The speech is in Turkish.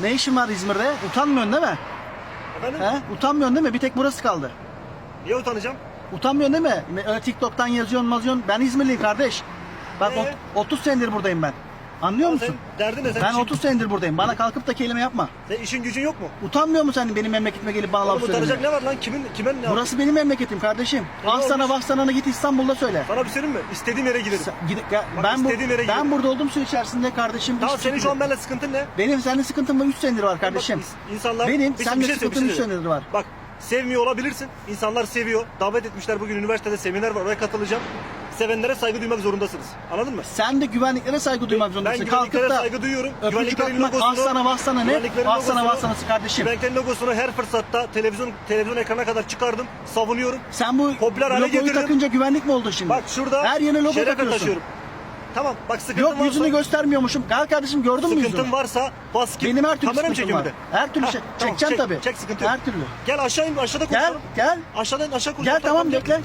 Ne işin var İzmir'de? Utanmıyorsun değil mi? Efendim? He? Utanmıyorsun değil mi? Bir tek burası kaldı. Niye utanacağım? Utanmıyorsun değil mi? Öyle TikTok'tan yazıyorsun mazıyorsun. Ben İzmirliyim kardeş. Bak Ee? ot- 30 senedir buradayım ben. Anlıyor Ama musun? Sen derdin ne? Sen Ben işin, 30 senedir buradayım. Bana kalkıp da kelime yapma. Sen işin gücün yok mu? Utanmıyor musun sen benim memleketime gelip bana laf Oğlum utanacak söylemeye? ne var lan? Kimin kime ne Burası benim memleketim kardeşim. Ne Ah sana vah sana git İstanbul'da söyle. Sana bir söyleyeyim mi? İstediğim yere giderim. Sen- gide- ya Bak, ben bu, istediğim yere ben burada olduğum süre içerisinde kardeşim. Tamam hiçbir senin şu an benimle sıkıntın ne? Benim seninle sıkıntım var 3 senedir var kardeşim. Bak, ins- insanlar Benim bir- seninle bir şey söyle, sıkıntım bir şey 3 söyle. senedir var. Bak sevmiyor olabilirsin. İnsanlar seviyor. Davet etmişler bugün üniversitede seminer var. Oraya katılacağım. Sevenlere saygı duymak zorundasınız. Anladın mı? Sen de güvenliklere saygı duymak ben zorundasın. güvenliklere Kalkıp da saygı duyuyorum. öpücük atmak, logosunu, ah sana vah sana ne? güvenliklerin Ah sana logosunu- vah sanası kardeşim. Güvenliklerin logosunu her fırsatta televizyon televizyon ekranına kadar çıkardım. Savunuyorum. Sen bu Popüler logoyu takınca güvenlik mi oldun şimdi? Bak şurada Her yerine logo takıyorsun. taşıyorum. Tamam bak sıkıntın Yok varsa, yüzünü göstermiyormuşum. Gel kardeşim gördün mü yüzünü? sıkıntın varsa bas git. Benim her türlü Kamera mı sıkıntım çekiyor var. bir de? Her türlü Ha, şey- tamam, çekeceğim çek, tabii. Çek sıkıntı yok. Her türlü. Gel aşağı in aşağıda Gel konuşalım. gel. Aşağıdan aşağı konuşalım. Gel tamam bekle.